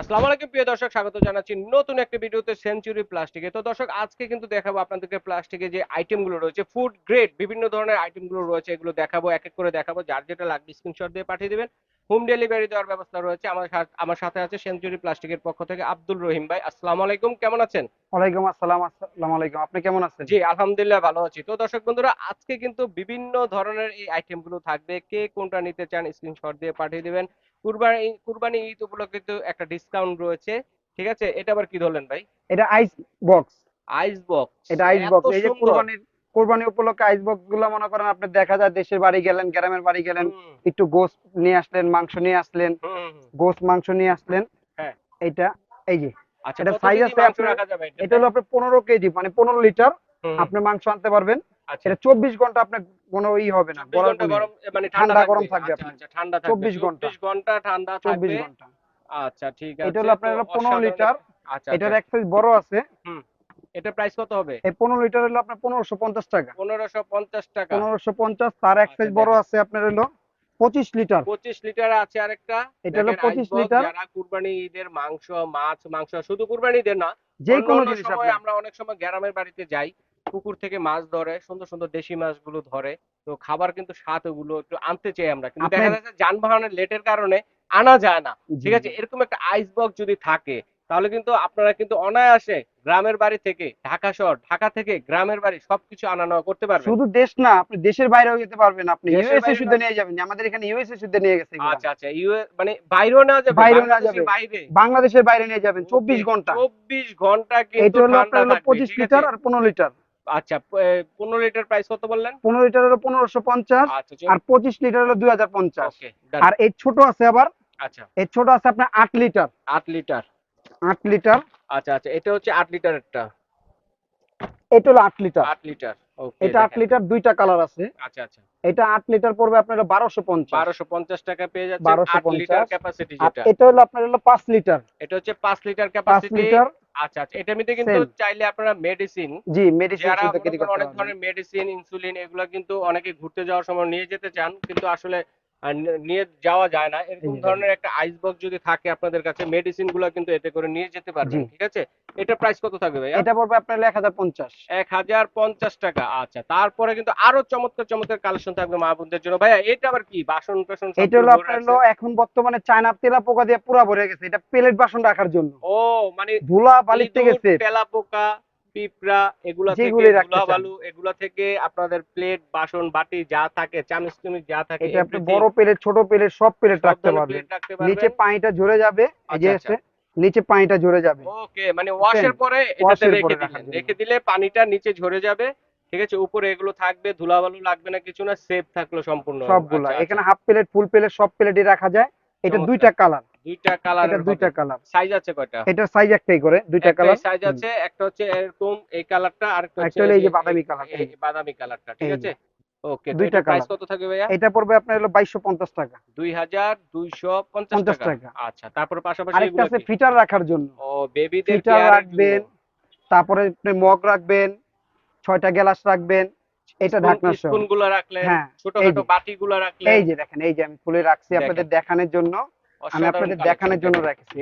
আসসালামু আলাইকুম, প্রিয় দর্শক, স্বাগত জানাচ্ছি নতুন একটা ভিডিওতে সেঞ্চুরি প্লাস্টিকে তো দর্শক, আজকে কিন্তু দেখাবো আপনাদেরকে প্লাস্টিকে যে আইটেমগুলো রয়েছে ফুড গ্রেড বিভিন্ন ধরনের আইটেমগুলো রয়েছে, এগুলো দেখাবো, এক এক করে দেখাবো। যার যেটা লাগবে স্ক্রিনশট দিয়ে পাঠিয়ে দিবেন। হোম ডেলিভারি দেওয়ার ব্যবস্থা রয়েছে। আমার আমার সাথে আছে সেঞ্চুরি প্লাস্টিকের পক্ষ থেকে আব্দুল রহিম ভাই। আসসালামু আলাইকুম কেমন আছেন? ওয়ালাইকুম আসসালাম আসসালামু আলাইকুম। আপনি কেমন আছেন? জি আলহামদুলিল্লাহ ভালো আছি। তো দর্শক বন্ধুরা আজকে কিন্তু বিভিন্ন ধরনের এই আইটেমগুলো থাকবে। কে কোনটা নিতে চান স্ক্রিনশট দিয়ে পাঠিয়ে দিবেন। কুরবানি কুরবানি ঈদ উপলক্ষে তো একটা ডিসকাউন্ট রয়েছে। ঠিক আছে? এটা আবার কি ধরলেন ভাই? এটা আইস বক্স আইস বক্স এটা আইস বক্স এই যে কুরবানির কুরবানি উপলক্ষে আইস বক্সগুলো মনে করেন আপনি দেখা যায় দেশের বাড়ি গেলেন গ্রামের বাড়ি গেলেন একটু গোস নিয়ে আসলেন মাংস নিয়ে আসলেন গোস মাংস নিয়ে আসলেন। হ্যাঁ। এটা এই যে আচ্ছা এটা কেজি আছে এটা হলো আপনার পনেরো কেজি মানে পনেরো লিটার। আপনি মাংস আনতে পারবেন। আচ্ছা। এটা চব্বিশ ঘণ্টা আপনার কোনো ই হবে না মানে ঠান্ডা গরম থাকবে। আচ্ছা আপনার। ঠান্ডা 24 ঘণ্টা। 24 ঘণ্টা ঠান্ডা চব্বিশ ঘণ্টা। আচ্ছা ঠিক আছে। এটা হলো আপনার পনেরো লিটার। এটার। এক সাইজ বড় আছে। এটা প্রাইস কত হবে? এই পনেরো লিটার হলো আপনার পনেরোশো পঞ্চাশ টাকা। 1550 টাকা। পনেরোশো পঞ্চাশ তার এক আচ্ছা, সাইজ বড় আছে আপনার হলো পঁচিশ লিটার 25 লিটার আছে আরেকটা। এটা হলো দেখেন, 25 লিটার। যারা কুরবানি ঈদের মাংস মাছ মাংস শুধু কুরবানি ঈদের না যে কোনো জিনিস আপনি আমরা অনেক সময় গ্রামের বাড়িতে যাই পুকুর থেকে মাছ ধরে সুন্দর সুন্দর দেশি মাছগুলো ধরে তো খাবার কিন্তু স্বাদ ওগুলো একটু আনতে চাই আমরা। কিন্তু দেখা যাচ্ছে যানবাহনের লেটের কারণে আনা যায় না। ঠিক আছে এরকম একটা আইস বক্স যদি থাকে তাহলে কিন্তু আপনারা কিন্তু অনায়াসে গ্রামের বাড়ি থেকে ঢাকা শহর ঢাকা থেকে গ্রামের বাড়ি সবকিছু আনা নেওয়া করতে পারবেন। শুধু দেশ না আপনি দেশের বাইরেও যেতে পারবেন আপনি ইউএসএ শুদ্ধ নিয়ে যাবেন আমাদের এখানে ইউএসএ শুদ্ধ নিয়ে গেছে আচ্ছা আচ্ছা ইউএস মানে বাইরেও নেওয়া যাবে বাইরেও যাবে। বাইরে। বাংলাদেশের বাইরে নিয়ে যাবেন চব্বিশ ঘণ্টা। চব্বিশ ঘণ্টা কিন্তু এটা হলো আপনার হলো থাকবে, পঁচিশ ঠিক লিটার আর পনেরো লিটার। আচ্ছা পনেরো লিটার প্রাইস কত বললেন? পনেরো লিটার হলো পনেরোশো পঞ্চাশ আচ্ছা আর পঁচিশ লিটার হলো দুই হাজার পঞ্চাশ। ওকে আর এই ছোট আছে আবার আচ্ছা। এই ছোট আছে আপনার আট লিটার। আট লিটার। আট লিটার। আচ্ছা আচ্ছা এটা হচ্ছে আট লিটারেরটা এটা হলো আট লিটার। আট লিটার ওকে এটা আট লিটার দুইটা কালার আছে। আচ্ছা আচ্ছা। এটা আট লিটার পড়বে আপনার বারোশো পঞ্চাশ। বারোশো পঞ্চাশ টাকা পেয়ে যাচ্ছে 1250 আট লিটার ক্যাপাসিটি যেটা। এটা হলো আপনার হলো পাঁচ লিটার। এটা হচ্ছে পাঁচ লিটার ক্যাপাসিটি লিটার। আচ্ছা আচ্ছা এটার মধ্যে কিন্তু চাইলে আপনারা মেডিসিন জি মেডিসিন যারা অনেক ধরনের মেডিসিন ইনসুলিন এগুলো কিন্তু অনেকে ঘুরতে যাওয়ার সময় নিয়ে যেতে চান কিন্তু আসলে নিয়ে যাওয়া যায় না। এরকম ধরনের একটা আইস বক্স যদি থাকে আপনাদের কাছে মেডিসিনগুলো কিন্তু এতে করে নিয়ে যেতে পারবেন ঠিক আছে? এটা প্রাইস কত থাকবে ভাইয়া? এটা পড়বে আপনার এক হাজার পঞ্চাশ। এক হাজার পঞ্চাশ টাকা আচ্ছা। তারপরে কিন্তু আরও চমৎকার চমৎকার কালেকশন থাকবে মা বোনদের জন্য। ভাইয়া এটা আবার কি? বাসন টাসন এটা হলো আপনার? হলো এখন বর্তমানে চায়না তেলা পোকা দিয়ে পুরা ভরে গেছে। এটা প্লেট বাসন রাখার জন্য। ও মানে ধুলা বালির থেকে ইঁদুর, সেফ তেলাপোকা পিঁপড়া এগুলা থেকে যেগুলি রাখতে ধুলা চান। বালু এগুলা থেকে আপনাদের প্লেট বাসন বাটি যা থাকে চামচ টুমিচ যা থাকে এটা আপনি বড় প্লেট ছোট প্লেট সব প্লেট রাখতে পারবেন। নিচে পানিটা ঝরে যাবে এই যে আচ্ছা, আছে নিচে পানিটা ঝরে যাবে। ওকে মানে ওয়াশের পরে এটাতে রেখে দিলেন। রেখে দিলে পানিটা নিচে ঝরে যাবে ঠিক আছে? উপরে এগুলো থাকবে ধুলাবালু লাগবে না কিছু না সেফ থাকল সম্পূর্ণ। সবগুলা। আচ্ছা, এখানে হাফ প্লেট ফুল প্লেট সব প্লেটই রাখা যায়। এটা দুইটা কালার আচ্ছা। দুইটা কালার এটা দুইটা কালার সাইজ আছে কয়টা? এটা সাইজ একটাই করে দুইটা কালার সাইজ আছে একটা হচ্ছে এরকম এই কালারটা আর একটা হচ্ছে এই যে বাদামি কালার এই বাদামি কালারটা ঠিক আছে? ওকে দুইটা প্রাইস কত থাকবে ভাইয়া? এটা পড়বে আপনার হলো বাইশশো পঞ্চাশ টাকা। দুই হাজার দুইশো পঞ্চাশ 50 টাকা। আচ্ছা তারপর পাশাপাশি আরেকটা আছে ফিটার রাখার জন্য। ও বেবিদের ফিটার রাখবেন তারপরে আপনি মগ রাখবেন ছয়টা গ্লাস রাখবেন এটা ঢাকনা সহ। রাখলে হ্যাঁ, ছোটখাটো এই বাটি গুলো রাখলে এই যে দেখেন এই যে আমি খুলে রাখছি আপনাদের দেখানোর জন্য। আমি আপনাদের দেখানোর জন্য রেখেছি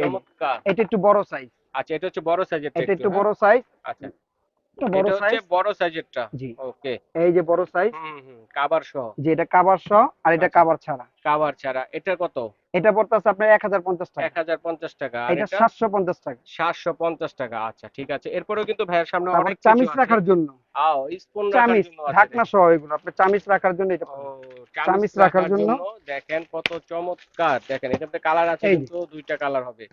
এটা একটু বড় সাইজ আচ্ছা এটা হচ্ছে বড় সাইজের এটা একটু বড় সাইজ আচ্ছা। বড় সাইজ বড় সাইজেরটা জি। ওকে এই যে বড় সাইজ হুম হুম সহ। যে এটা কাবার সহ আর এটা। ছাড়া। কাবার ছাড়া। এটা কত? এটা পড়তেছে আপনার টাকা। টাকা। এটা এটা? টাকা। টাকা। আচ্ছা ঠিক আছে। এরপরেও কিন্তু ভাইয়ের সামনে অনেক চামিচ রাখার জন্য। আও স্পুন রাখার চামিচ জন্য ঢাকনা দেখেন। সহ এগুলো। আপনি চামিচ রাখার জন্য এটা চামিচ রাখার জন্য। জন্য। দেখেন কত চমৎকার। দেখেন এটাতে কালার আছে কিন্তু দুইটা কালার হবে।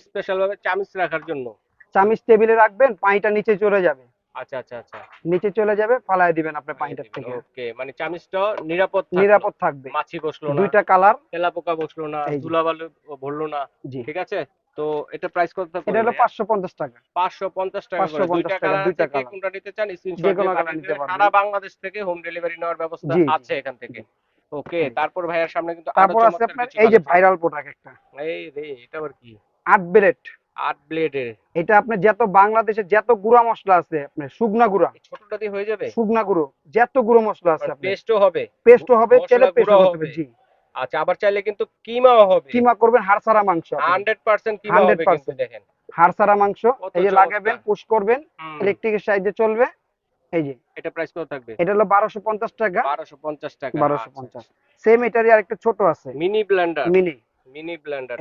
স্পেশাল ভাবে চামিচ রাখার জন্য। চামিচ টেবিলে রাখবেন পানিটা নিচে চলে যাবে। আচ্ছা আচ্ছা আচ্ছা। নিচে চলে যাবে ফালায় দিবেন আপনি পানিটার থেকে। ওকে। মানে চামিচটা নিরাপদ নিরাপদ থাকবে। মাছি বসল না। দুইটা কালার। তেলাপোকা বসল না। ধুলাবালু ভরলো না। ঠিক আছে? তো এটা প্রাইস কত থাকবে এটা হলো পাঁচশো পঞ্চাশ টাকা। পাঁচশো পঞ্চাশ টাকা করে। 550 দুইটা টাকা, কালার দুইটা। কোনটা নিতে চান স্ক্রিনশট নিতে পারবেন। সারা বাংলাদেশ থেকে হোম ডেলিভারি নেওয়ার ব্যবস্থা। আছে এখান থেকে। ওকে তারপর ভাইয়ার সামনে কিন্তু আরও তারপর আছে চমৎকার আপনার এই যে ভাইরাল প্রোডাক্ট একটা। এই রে এটা আবার কি? আট ব্লেড আট ব্লেডের। এটা আপনার যত বাংলাদেশে যত গুঁড়া মশলা আছে আপনার শুকনা গুঁড়া। ছোটটা দিয়ে হয়ে যাবে? শুকনা গুঁড়ো যত গুঁড়ো মশলা আছে আপনার। পেস্টও হবে। পেস্টও হবে তেলে পেস্ট হবে। হবে। জি। আচ্ছা আবার চাইলে কিন্তু কিমাও হবে। কিমা করবেন হাড় মাংস আপনি। হান্ড্রেড পার্সেন্ট কিমা হবে কিন্তু দেখেন। হাড় মাংস এই যে লাগাবেন পুশ করবেন ইলেকট্রিকের সাহায্যে চলবে এই যে। এটা প্রাইস কত থাকবে? এটা হলো বারোশো পঞ্চাশ টাকা। বারোশো পঞ্চাশ টাকা। সেম এটারই আরেকটা ছোট আছে। Mini blender mini mini blender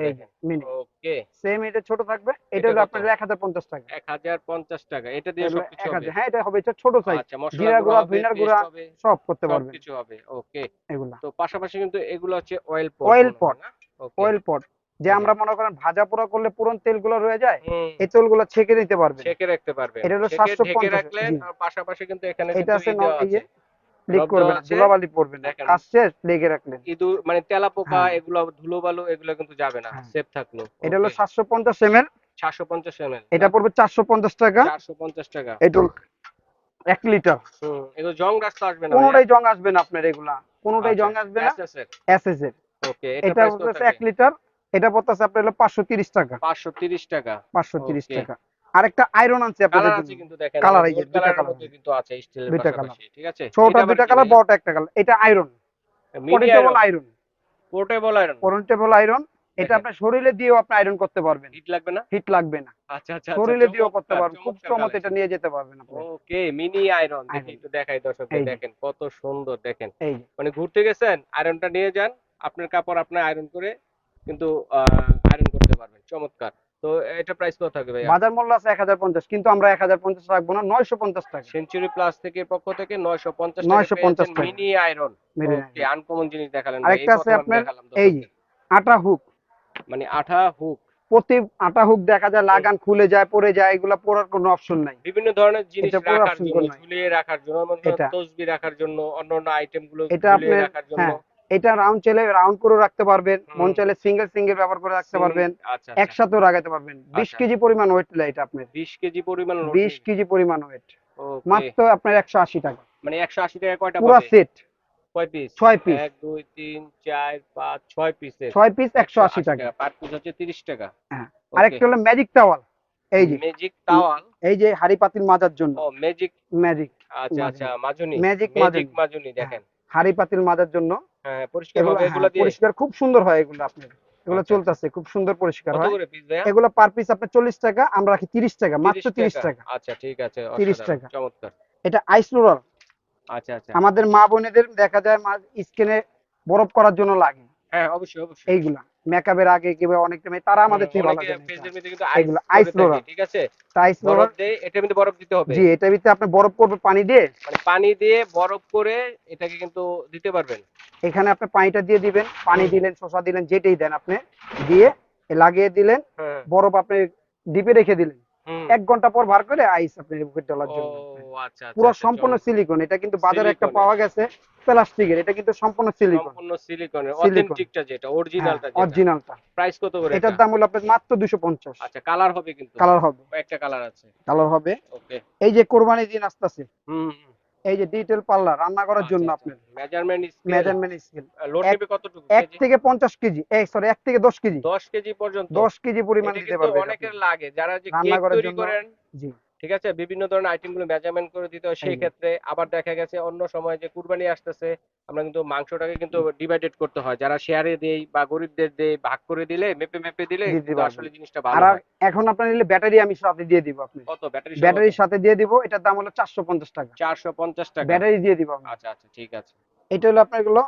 mini okay same এটা ছোট থাকবে। এটা হলো আপনার এক হাজার পঞ্চাশ টাকা। এক হাজার পঞ্চাশ টাকা। এটা দিয়ে সবকিছু এক হবে হ্যাঁ এটা হবে এটা ছোট সাইজ আচ্ছা জিরা গুঁড়া পেস্ট গুঁড়া, সব করতে পারবেন। সবকিছু হবে। ওকে এগুলা। তো পাশাপাশি কিন্তু এগুলো হচ্ছে oil pot pot। Okay oil pot যে আমরা মনে করেন ভাজা পোড়া করলে পুরন তেলগুলো রয়ে যায় এই তেলগুলো ছেঁকে নিতে পারবে ছেঁকে রাখতে পারবে এটা হলো ছেঁকে 750 রাখলেন জি। আর পাশাপাশি কিন্তু এখানে এটা আছে লিক রব না, ধুলাবালি পড়বেন না কাজ শেষ লেগে রাখলেন। ইঁদুর মানে তেলা পোকা। এগুলো কিন্তু যাবে না হ্যাঁ। সেফ থাকল। এটা হলো সাতশো পঞ্চাশ এম এল পঞ্চাশ এটা পড়বে চারশো পঞ্চাশ টাকা। চারশো পঞ্চাশ টাকা। এটা লিটার। হুম জং রাস্তা আসবে না কোনোটাই জং আসবে না আপনার এগুলা। কোনোটাই জং আসবে না। এসএস এর ওকে এটা লিটার। এটা পড়তেছে আপনার হলো পাঁচশো তিরিশ টাকা। পাঁচশো তিরিশ টাকা। পাঁচশো তিরিশ Okay. টাকা। আরেকটা আয়রন আনছে আপনাদের জন্য। কিন্তু দেখেন এই মধ্যে কিন্তু আছে স্টিলের ঠিক আছে? ছোটটা দুইটা কালার বড়টা একটা কালার এটা iron portable iron portable iron portable iron এটা শরীরে দিয়েও আপনি আয়রন করতে পারবেন। হিট লাগবে না? হিট লাগবে না। আচ্ছা আচ্ছা শরীরে দিয়েও করতে পারবেন। খুব এটা নিয়ে যেতে পারবেন আপনি। ওকে মিনি আয়রন দেখি একটু দেখাই দর্শকদের দেখেন কত সুন্দর দেখেন। মানে ঘুরতে গেছেন আয়রনটা নিয়ে যান আপনার কাপড় আপনি আয়রন করে কিন্তু আয়রন করতে পারবেন। চমৎকার। তো এটা প্রাইস কত থাকবে ভাইয়া? বাজার মূল্য আছে এক হাজার পঞ্চাশ কিন্তু আমরা এক হাজার পঞ্চাশ রাখব না নয়শো পঞ্চাশ টাকা। সেঞ্চুরি প্লাস থেকে পক্ষ থেকে 950 950 টাকা টাকা। মিনি আয়রন ওকে আনকমন জিনিস দেখালেন ভাই, আরেকটা আছে আপনার এই আটা হুক। মানে আঠা হুক। প্রতি আটা হুক দেখা যায় লাগান খুলে যায় পড়ে যায় এগুলা পড়ার কোনো অপশন নাই। বিভিন্ন ধরনের জিনিস রাখার জন্য ঝুলিয়ে রাখার জন্য। তসবি রাখার জন্য অন্যান্য আইটেমগুলো ঝুলিয়ে রাখার জন্য। হ্যাঁ, এটা রাউন্ড চাইলে রাউন্ড করে রাখতে পারবেন মন চাইলে সিঙ্গেল সিঙ্গেল ব্যবহার করে রাখতে পারবেন আচ্ছা একসাথেও লাগাতে পারবেন। বিশ আচ্ছা। কেজি পরিমাণ ওয়েট এটা আপনার। বিশ কেজি পরিমাণ রড বিশ নিন। কেজি পরিমাণ ওয়েট মাত্র আপনার একশো আশি টাকা। মানে একশো আশি টাকা কয়টা পুরো সেট কয় পিস পিস টাকা। পার হচ্ছে টাকা। হ্যাঁ। আরেকটা হলো ম্যাজিক টাওয়াল এই যে। ম্যাজিক তাওয়াল এই যে হাড়ি পাতিল মাজার জন্য। ও ম্যাজিক ম্যাজিক আচ্ছা আচ্ছা মাজুনি। ম্যাজিক মাজনি। মাজুনি দেখেন। হাড়ি পাতিল মাজার জন্য। হ্যাঁ পরিষ্কার হ্যাঁ, পরিষ্কার খুব সুন্দর হয় এগুলো আপনার। এগুলো আচ্ছা। চলতেছে খুব সুন্দর পরিষ্কার হয়। এগুলো পার পিস আপনার চল্লিশ টাকা আমরা রাখি তিরিশ টাকা মাত্র তিরিশ টাকা। আচ্ছা ঠিক আছে তিরিশ টাকা। চমৎকার। এটা আইস রোলার আচ্ছা আচ্ছা। আমাদের মা বোনেদের দেখা যায় স্কিনে বরফ করার জন্য লাগে। হ্যাঁ অবশ্যই অবশ্যই। এইগুলা। মেকআপের আগে কিংবা অনেক টাইমে তারা আমাদের থেকে ভালো জানে। মধ্যে এগুলো আইস। থাকে, ঠিক আছে? আইস রোলার বরফ এটা কিন্তু মধ্যে বরফ দিতে হবে। জি এটা ভিতরে আপনি বরফ করবে পানি দিয়ে। মানে পানি দিয়ে বরফ করে এটাকে কিন্তু দিতে পারবেন। এখানে আপনি পানিটা দিয়ে দিবেন পানি দিলেন শসা দিলেন যেটাই দেন আপনি দিয়ে লাগিয়ে দিলেন হ্যাঁ। বরফ আপনি ডিপে রেখে দিলেন। এক ঘণ্টা পর বার করে আইস আপনি বুকের ডলার জন্য। আচ্ছা আচ্ছা পুরো আচ্ছা, সম্পূর্ণ সিলিকন এটা কিন্তু বাজারে একটা পাওয়া গেছে প্লাস্টিকের এটা কিন্তু সম্পূর্ণ সিলিকন সম্পূর্ণ সিলিকনের অথেন্টিকটা যেটা অরিজিনালটা যেটা। অরিজিনালটা প্রাইস কত করে এটার দাম হলো আপনার মাত্র দুশো পঞ্চাশ। আচ্ছা কালার হবে কিন্তু। কালার হবে। একটা কালার আছে। কালার হবে। ওকে এই যে কোরবানি দিন আসতেছে। হুম। এই যে ডিটেল পাল্লা রান্না করার আচ্ছা, জন্য আপনার measurement scale measurement scale load এক- নেবে কতটুকু এক থেকে পঞ্চাশ কেজি। এই সরি এক থেকে দশ কেজি। 10 কেজি পর্যন্ত। দশ কেজি পরিমাণ দিতে পারবে অনেকের লাগে। যারা যে কেক তৈরি করেন জি। ঠিক আছে? বিভিন্ন ধরনের আইটেমগুলো মেজারমেন্ট করে দিতে হয় সেই ক্ষেত্রে আবার দেখা গেছে অন্য সময় যে কুরবানি আসতেছে আমরা কিন্তু মাংসটাকে কিন্তু ডিভাইডেড করতে হয়। যারা শেয়ারে দেই বা গরিবদের দেই ভাগ করে দিলে মেপে মেপে দিলে আসলে জিনিসটা আর ভালো হয়। এখন আপনার নিলে ব্যাটারি আমি সাথে দিয়ে দিব আপনি। কত? ব্যাটারি ব্যাটারির সাথে দিয়ে দিব এটার দাম হলো চারশো পঞ্চাশ টাকা। 450 টাকা। ব্যাটারি দিয়ে দিব আচ্ছা আচ্ছা ঠিক আছে। এটা হলো আপনারগুলো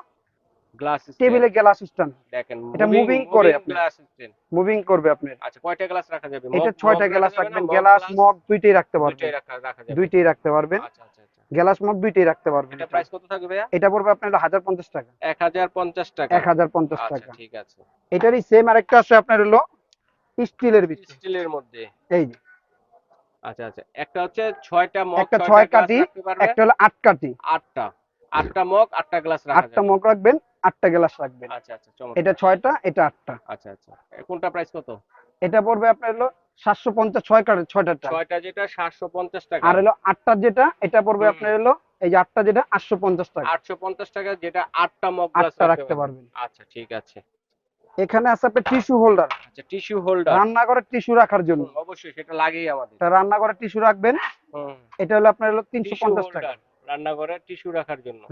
গ্লাস টেবিলে গ্লাস স্ট্যান্ড দেখেন এটা moving করে আপনি। মুভিং করবে আপনার আচ্ছা কয়টা গ্লাস রাখা যাবে? এটা মগ- ছয়টা গ্লাস? রাখবেন। গ্লাস মগ দুইটাই রাখতে দুইটাই পারবেন রাখা রাখা যাবে। দুইটাই রাখতে পারবেন। আচ্ছা আচ্ছা আচ্ছা। গ্লাস মগ দুইটাই রাখতে পারবেন এটা প্রাইস কত থাকবে এটা পড়বে আপনার হলো হাজার পঞ্চাশ টাকা। 1050 টাকা এক হাজার পঞ্চাশ আচ্ছা টাকা। ঠিক আছে। এটারই সেম আরেকটা আছে আপনার হলো স্টিলের ভিতরে। স্টিলের মধ্যে। এই যে। আচ্ছা আচ্ছা। একটা হচ্ছে ছয়টা মগ একটা ছয়টা ছয় কাঠি, একটা হলো আট কাঠি। আটটা। আটটা মগ আটটা গ্লাস আটটা মগ রাখবেন আটটা গ্লাস রাখবেন। আচ্ছা আচ্ছা এটা ছয়টা এটা আটটা। আচ্ছা আচ্ছা। কোনটা প্রাইস কত? এটা পড়বে আপনার হলো সাতশো পঞ্চাশ ছয় কাঠি ছয়টাটা ছয়টা যেটা 750 টাকা। আর হলো আটটার যেটা এটা পড়বে আপনার হলো এই যে আটটা যেটা আটশো পঞ্চাশ টাকা। 850 টাকা যেটা আটটা মগ আটটা রাখতে পারবেন। আচ্ছা ঠিক আছে। এখানে আছে আপনার টিস্যু হোল্ডার আচ্ছা টিস্যু হোল্ডার রান্না করে টিস্যু রাখার জন্য। অবশ্যই সেটা লাগেই আমাদের। তা রান্না করে টিস্যু রাখবেন। এটা হলো আপনার হলো তিনশো পঞ্চাশ টাকা। রান্নাঘরে টিস্যু রাখার জন্য।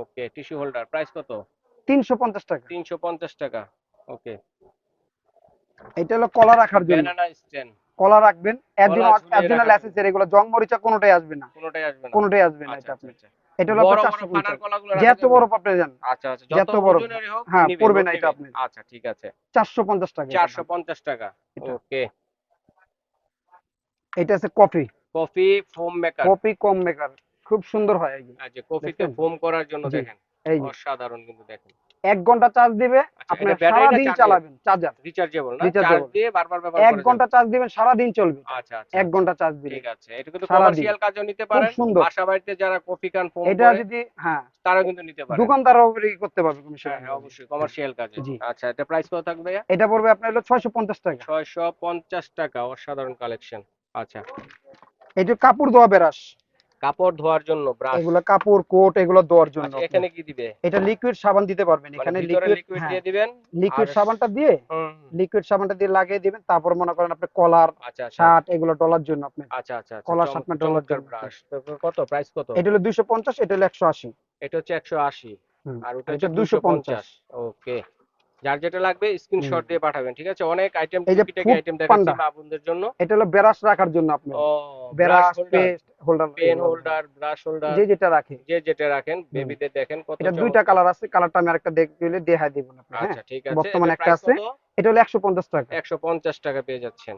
ওকে টিস্যু হোল্ডার প্রাইস কত? তিনশো পঞ্চাশ টাকা। তিনশো পঞ্চাশ টাকা। ওকে এটা হলো কলা রাখার জন্য। ব্যানানা স্ট্যান্ড কলা রাখবেন অরিজিনাল রাখার অ্যাসেসরি এগুলো জং মরিচা কোনোটাই আসবে না। কোনোটাই আসবে না। কোনোটাই আসবে না আচ্ছা এটা আচ্ছা আপনি আচ্ছা। এটা হলো বড় আপনার বড়? আপনি যান আচ্ছা আচ্ছা যত যত বড়। হোক হ্যাঁ, পড়বে না এটা। আপনার। আচ্ছা ঠিক আছে। চারশো পঞ্চাশ টাকা এটা। চারশো দাম। পঞ্চাশ টাকা। ওকে এটা আছে coffee. Coffee foam maker coffee কম মেকার খুব সুন্দর হয় এই যে। আচ্ছা কফিতে ফোম করার জন্য দেখেন অসাধারণ কিন্তু দেখেন। এক ঘণ্টা চার্জ দিবে আপনি আপনার এটা ব্যাটারি না সারাদিন চার্জার? চালাবেন চার্জার রিচার্জেবল না? চার্জ দিয়ে বারবার ব্যবহার এক করা ঘণ্টা চার্জ দিবেন সারাদিন চলবে। আচ্ছা আচ্ছা এক ঘণ্টা চার্জ দিলে ঠিক আছে এটা কিন্তু কমার্শিয়াল কাজেও নিতে পারেন। সুন্দর। বাসা বাড়িতে যারা কফি কান ফোম এটা যদি হ্যাঁ। তারাও কিন্তু নিতে পারে দোকানদারও করতে পারবে কমিশন হ্যাঁ হ্যাঁ, অবশ্যই কমার্শিয়াল কাজে। আচ্ছা এটা প্রাইস কত থাকবে এটা পড়বে আপনার হলো ছয়শো পঞ্চাশ টাকা। ছয়শো পঞ্চাশ টাকা অসাধারণ কালেকশন আচ্ছা। এটা কাপড় ধোয়া বেরাস। কাপড় ধোয়ার জন্য ব্রাশ এগুলো কাপড় কোট এগুলো ধোয়ার জন্য। আচ্ছা এখানে কি দিবে? এটা লিকুইড সাবান দিতে পারবেন। মানে এখানে লিকুইড লিকুইড দিয়ে দিবেন লিকুইড সাবানটা দিয়ে। লিকুইড সাবানটা দিয়ে লাগিয়ে দিবেন। তারপর মনে করেন আপনি কলার আচ্ছা আচ্ছা। শার্ট এগুলো ডলার জন্য আপনি। আচ্ছা আচ্ছা আচ্ছা। কলার শার্ট না ডলার জন্য। ব্রাশ কত? প্রাইস কত? এটা হলো দুইশো পঞ্চাশ এটা হলো একশো আশি। এটা হচ্ছে একশো আশি। হুম, আর ওটা হচ্ছে দুশো 250 পঞ্চাশ। ওকে যার যেটা লাগবে স্ক্রিনশট দিয়ে পাঠাবেন ঠিক আছে? অনেক আইটেম টুকিটাকি আইটেম দেখাচ্ছি বোনদের জন্য? এটা হলো বেরাস রাখার জন্য আপনি। Holder paste holder pen holder brush holder যে যেটা রাখে। যে যেটা রাখেন বেবিদের দেখেন কত এটা দুইটা কালার আছে কালারটা আমি আরেকটা দেখলে দেখাই দিব আপনি হ্যাঁ? আচ্ছা ঠিক আছে। বর্তমানে একটা আছে। এটা হলো একশো পঞ্চাশ টাকা। 150 টাকা পেয়ে যাচ্ছেন।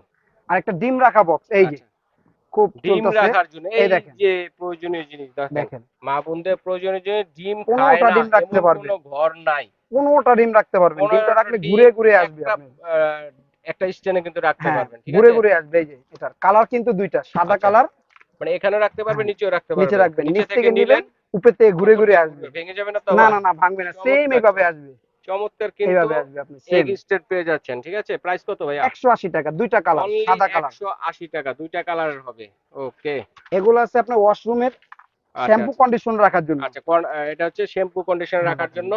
আর একটা ডিম রাখা বক্স এই যে। আচ্ছা, খুব ডিম রাখার জন্য এই এই যে প্রয়োজনীয় জিনিস দেখেন। দেখেন। মা বোনদের প্রয়োজনীয় জিনিস ডিম খায় না ডিম রাখতে পারবে। কোনো ঘর নাই। পনেরোটা ডিম রাখতে পারবেন। ডিমটা রাখলে ঘুরে ঘুরে আসবে একটা, আপনি একটা স্ট্যান্ডে কিন্তু রাখতে হ্যাঁ পারবেন ঘুরে ঘুরে আসবে এই যে এটার। কালার কিন্তু দুইটা সাদা আচ্ছা। কালার। মানে এখানে রাখতে পারবেন হ্যাঁ, নিচেও রাখতে পারবেন। নিচে রাখবেন। নিচে থেকে নিলেন উপরে থেকে ঘুরে ঘুরে আসবে। ভেঙে যাবে না না না ভাঙবে না। সেম এইভাবে আসবে। চমৎকার কিন্তু এইভাবে আসবে এক স্টেট পেয়ে যাচ্ছেন ঠিক আছে? প্রাইস কত একশো আশি টাকা দুইটা কালার সাদা কালার 180 টাকা দুইটা কালারের হবে। ওকে এগুলো আছে আপনার ওয়াশরুমের শ্যাম্পু কন্ডিশন রাখার জন্য। আচ্ছা এটা হচ্ছে শ্যাম্পু কন্ডিশনার হ্যাঁ, রাখার জন্য।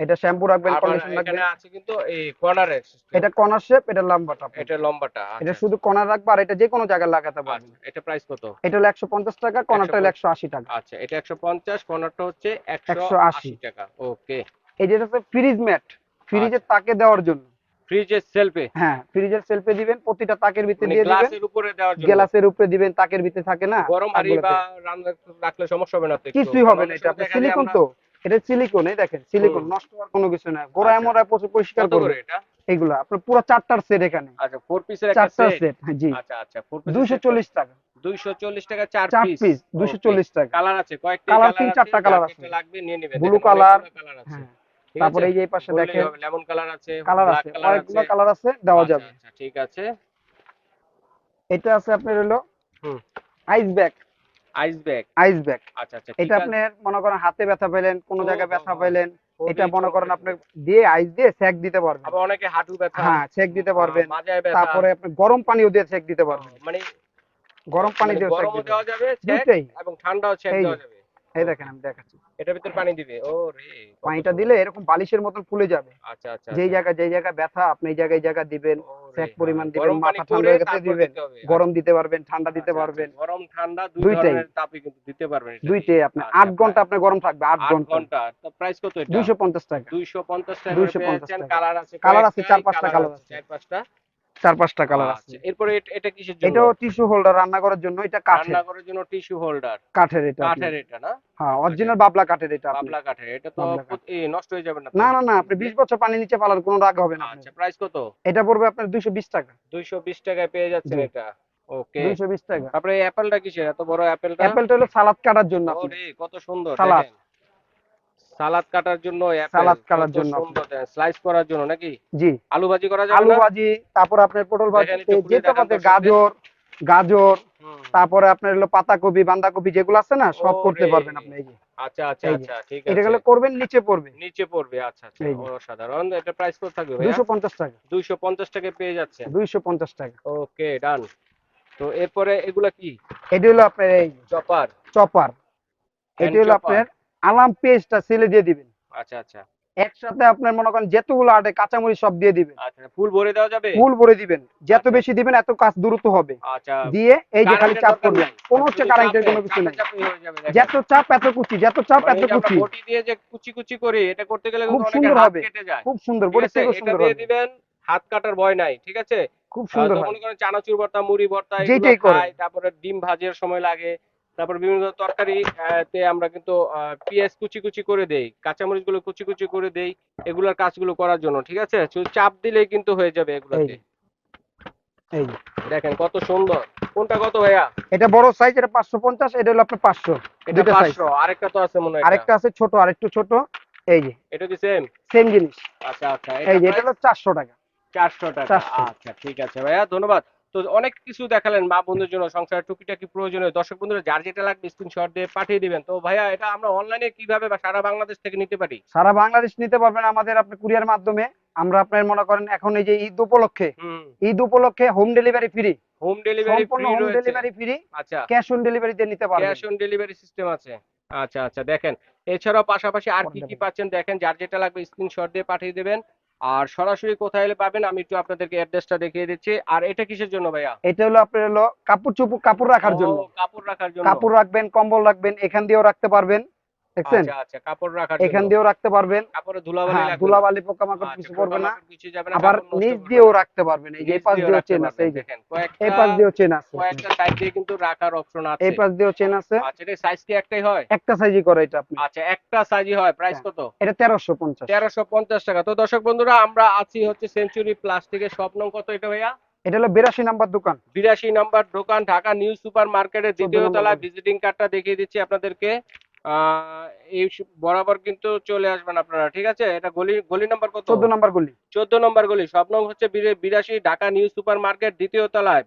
এটা শ্যাম্পু রাখবেন কন্ডিশন এখানে আছে কিন্তু এই কর্নারের এটা কর্নার শেপ এটা লম্বাটা এটা লম্বাটা এটা আচ্ছা, শুধু কর্নার রাখবা আর এটা যে কোনো জায়গায় লাগাতে পারবেন। আচ্ছা, এটা প্রাইস কত? এটা হলো একশো পঞ্চাশ টাকা কর্নারটা হলো একশো আশি টাকা। আচ্ছা এটা 150 কর্নারটা হচ্ছে 180 180 টাকা। ওকে এই যেটা হচ্ছে ফ্রিজ ম্যাট ফ্রিজের তাকে দেওয়ার জন্য। ফ্রিজের সেলফে হ্যাঁ ফ্রিজের সেলফে দিবেন প্রতিটা তাকের ভিতরে মানে দিয়ে দিবেন। গ্লাসের উপরে দেওয়ার জন্য? গ্লাসের উপরে দিবেন তাকের ভিতরে থাকে না? গরম হাড়ি বা রান্না রাখলে সমস্যা হবে না তো কিছুই হবে না এটা যায় সিলিকন তো। এটা সিলিকন এই দেখেন সিলিকন নষ্ট হওয়ার কোনো কিছু না গোড়ায় আচ্ছা। মোড়ায় প্রচুর পরিষ্কার করবে। এটা? এগুলো আপনার পুরো চারটার সেট এখানে। আচ্ছা ফোর পিসের একটা চারটার সেট সেট জি। আচ্ছা আচ্ছা ফোর চল্লিশ টাকা। 240 টাকা চার পিস পিস চল্লিশ টাকা। কালার আছে কয়েকটা কালার তিন চারটা যার আছে। লাগবে নিয়ে নেবেন Blue দেখেন, colour, আছে। হ্যাঁ। তারপরে এই যে পাশে দেখেন লেমন কালার আছে কালার আছে অনেকগুলো কালার আছে দেওয়া আচ্ছা, যাবে। আচ্ছা ঠিক আছে। এটা আছে আপনার হলো হুম। Ice bag ice bag ice bag আচ্ছা আচ্ছা এটা আপনি মনে করেন হাতে ব্যথা পেলেন কোনো জায়গায় ব্যথা পেলেন এটা মনে করেন আপনি দিয়ে আইস দিয়ে সেক দিতে পারবেন। আবার অনেকে হাঁটু ব্যথা হ্যাঁ সেক দিতে পারবেন। তারপরে আপনি গরম পানিও দিয়ে সেক দিতে পারবেন। মানে গরম পানি মানে দিয়ে সেক গরমও দেওয়া যাবে দুইটাই। এবং ঠান্ডাও যে। দেওয়া যাবে। এই দেখেন আমি দেখাচ্ছি। এটার ভিতর পানি দিবে? ও রে। পানিটা দিলে এরকম বালিশের মতন ফুলে যাবে। আচ্ছা আচ্ছা যেই আচ্ছা। জায়গায় যেই জায়গায় ব্যথা আপনি এই জায়গায় এই জায়গায় দিবেন রে, সেক হ্যাঁ, পরিমাণ দিবেন, গরম মাথা ঠান্ডা দিবেন। দিতে গরম দিতে পারবেন ঠান্ডা দিতে আচ্ছা, আচ্ছা, পারবেন। গরম ঠান্ডা দুই দুইটাই। ধরনের তাপই কিন্তু দিতে পারবেন দুইটাই আপনি আচ্ছা, আট ঘণ্টা আপনার গরম থাকবে আট আট ঘণ্টা। ঘণ্টা। তো প্রাইস কত এটা? দুইশো পঞ্চাশ টাকা। 250 টাকা 250 টাকা। কালার আছে কালার আছে, চার পাঁচটা কালার আছে। চার পাঁচটা। চার পাঁচটা কালার আছে। আচ্ছা, এরপরে এটা- কিসের জন্য? এটাও টিস্যু হোল্ডার রান্না করার জন্য এটা কাঠের। রান্না করার জন্য টিস্যু হোল্ডার কাঠের এটা কাঠের এটা না? হ্যাঁ অরিজিনাল বাবলা কাঠের এটা আপনি। পাবলা কাঠের এটা তো বাবলা নষ্ট হয়ে যাবে না না না না আপনি বিশ বছর পানি নিচে পালার কোনো রাগ হবে না আচ্ছা প্রাইস কত? এটা পড়বে আপনার দুইশো বিশ টাকা। 220 টাকায় পেয়ে যাচ্ছেন এটা। ওকে। দুইশো বিশ টাকা। তারপরে অ্যাপেলটা কিসের? এত বড় অ্যাপেলটা? অ্যাপেলটা হলো সালাদ কাটার জন্য আপনি। ওরে কত সুন্দর সালাদ। সালাদ কাটার জন্য সালাদ কাটার জন্য। স্লাইস করার জন্য নাকি? জি। আলু ভাজি করা যাবে আলু ভাজি তারপর আপনার পটল ভাজি যেটা দেখান গাজর গাজর তারপরে আপনার হলো পাতাকপি বাঁধাকপি যেগুলো আছে না সব করতে পারবেন আপনি এই যে। আচ্ছা আচ্ছা আচ্ছা ঠিক আছে। এটা গেলে করবেন নিচে পড়বে। নিচে পড়বে আচ্ছা আচ্ছা। অসাধারণ। এটা প্রাইস কত থাকবে ভাইয়া? দুইশো পঞ্চাশ টাকা। 250 টাকায় পেয়ে যাচ্ছে দুইশো পঞ্চাশ টাকা। ওকে ডান তো এরপরে এগুলা কি? এটা হলো আপনার এই চপার। চপার। এটা হলো আপনার আলাম পেস্টটা সেলে দিয়ে দিবেন। আচ্ছা আচ্ছা। একসাথে আপনার মনে করেন যেতগুলো আটে কাঁচামরিচ সব দিয়ে দিবেন। আচ্ছা ফুল ভরে দেওয়া যাবে? ফুল ভরে দিবেন। যত আচ্ছা। বেশি দিবেন এত কাজ দ্রুত হবে। আচ্ছা। দিয়ে এই যে খালি চাপ করবেন। কোনো হচ্ছে কারেন্টের কোনো কিছু নাই। যত চাপ এত কুচি যত চাপ মানে এত কুচি। বটি দিয়ে যে কুচি কুচি করি এটা করতে গেলে খুব সুন্দর হবে। খুব সুন্দর বড়ি থেকে সুন্দর দিয়ে হবে। দিবেন হাত কাটার ভয় নাই ঠিক আছে? খুব সুন্দর মনে করেন চানাচুর ভর্তা মুড়ি ভর্তা যেটাই করেন। তারপরে ডিম ভাজির সময় লাগে তারপর বিভিন্ন তরকারি তে আমরা কিন্তু পেঁয়াজ কুচি কুচি করে দেই কাঁচামরিচগুলো কুচি কুচি করে দেই এগুলোর কাজগুলো করার জন্য ঠিক আছে? চাপ দিলেই কিন্তু হয়ে যাবে এগুলোতে। এই দেখেন কত সুন্দর। কোনটা কত ভাইয়া? এটা বড় সাইজ এটা পাঁচশো পঞ্চাশ এটা হলো আপনার পাঁচশো। এটা দুইটা size। পাঁচশো আরেকটা তো আছে মনে হয় আরেকটা আছে ছোট আরেকটু ছোট। এই যে। এটা কি সেম সেম জিনিস। আচ্ছা আচ্ছা এই যে এটা হলো চারশো টাকা। চারশো টাকা আচ্ছা ঠিক আছে ভাইয়া ধন্যবাদ। তো অনেক কিছু দেখালেন মা বন্ধুর জন্য সংসার টুকিটাকি প্রয়োজনীয়। দর্শক বন্ধুরা যার যেটা লাগবে স্ক্রিনশট দিয়ে পাঠিয়ে দিবেন। তো ভাইয়া এটা আমরা অনলাইনে কীভাবে বা সারা বাংলাদেশ থেকে নিতে পারি? সারা বাংলাদেশ নিতে পারবেন আমাদের আপনি কুরিয়ার মাধ্যমে। আমরা আপনার মনে করেন এখন এই যে ঈদ উপলক্ষে হুম। ঈদ উপলক্ষে home delivery free home delivery সম্পূর্ণ ফ্রি হোম ডেলিভারি ফ্রি আচ্ছা। ক্যাশ অন ডেলিভারিতে নিতে পারবেন। ক্যাশ অন ডেলিভারি সিস্টেম আছে। আচ্ছা আচ্ছা দেখেন। এছাড়াও পাশাপাশি আর কি কি। পাচ্ছেন দেখেন যার যেটা লাগবে স্ক্রিনশট দিয়ে পাঠিয়ে দেবেন। আর সরাসরি কোথায় এলে পাবেন? আমি একটু আপনাদেরকে অ্যাড্রেসটা দেখিয়ে দিচ্ছি। আর এটা কিসের জন্য ভাইয়া? এটা হলো আপনার হলো কাপড় চোপড় কাপড় রাখার জন্য। কাপড় রাখার জন্য। কাপড় রাখবেন কম্বল রাখবেন এখান দিয়েও রাখতে পারবেন। দেখছেন? আচ্ছা আচ্ছা কাপড় রাখার এখান দিয়েও রাখতে পারবেন। কাপড়ে ধুলাবালি হ্যাঁ লাগবে ধুলাবালি পোকামাকড় আচ্ছা, কিছু পড়বে না। আবার নিচ দিয়েও রাখতে পারবেন। এই যে এই পাশ দিয়েও চেন আছে এই যে। এই পাশ দিয়েও চেন আছে। কয়েকটা সাইড দিয়ে কিন্তু রাখার অপশন আছে। এই পাশ দিয়েও চেন আছে। আচ্ছা এটা সাইজ কি একটাই হয়? একটা সাইজই করে এটা আপনি। আচ্ছা একটা সাইজই হয়। প্রাইস হ্যাঁ। কত? এটা তেরোশো পঞ্চাশ। তেরোশো পঞ্চাশ টাকা। তো দর্শক বন্ধুরা আমরা আছি হচ্ছে সেঞ্চুরি প্লাস্টিকের স্বপ্ন কত এটা ভাইয়া? এটা হলো বিরাশি নাম্বার দোকান। বিরাশি নাম্বার দোকান ঢাকা নিউ সুপার মার্কেটের দ্বিতীয় তলায়। ভিজিটিং কার্ডটা দেখিয়ে দিচ্ছি আপনাদেরকে। এই বরাবর কিন্তু চলে আসবেন আপনারা ঠিক আছে? এটা গলি গলি নাম্বার কত? চোদ্দ নাম্বার গলি। চোদ্দ নাম্বার গলি সব নং হচ্ছে বিরে- বিরাশি ঢাকা নিউ সুপার মার্কেট দ্বিতীয় তলায়।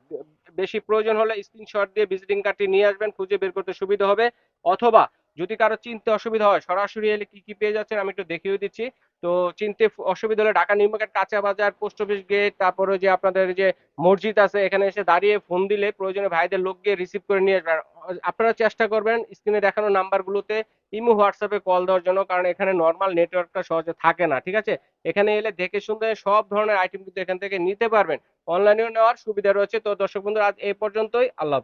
বেশি প্রয়োজন হলে স্ক্রিনশট দিয়ে ভিজিটিং কার্ডটি নিয়ে আসবেন খুঁজে বের করতে সুবিধা হবে। অথবা যদি কারও চিনতে অসুবিধা হয় সরাসরি এলে কি কি পেয়ে যাচ্ছেন আমি একটু দেখিয়ে দিচ্ছি। তো চিনতে অসুবিধা হলে ঢাকা নিউ মার্কেট কাঁচা বাজার, পোস্ট অফিস গেট, তারপরে যে আপনাদের যে মসজিদ আছে, এখানে এসে দাঁড়িয়ে ফোন দিলে প্রয়োজনে ভাইদের লোক গিয়ে রিসিভ করে নিয়ে আসবেন আপনারা চেষ্টা করবেন স্ক্রিনে দেখানো নাম্বারগুলোতে ইমো, হোয়াটসঅ্যাপে কল দেওয়ার জন্য, কারণ এখানে নর্মাল নেটওয়ার্কটা সহজে থাকে না, ঠিক আছে? এখানে এলে দেখে শুনতে সব ধরনের আইটেম কিন্তু এখান থেকে নিতে পারবেন। অনলাইনেও নেওয়ার সুবিধা রয়েছে। তো দর্শক বন্ধুরা, আজ এই পর্যন্তই। আল্লাহ।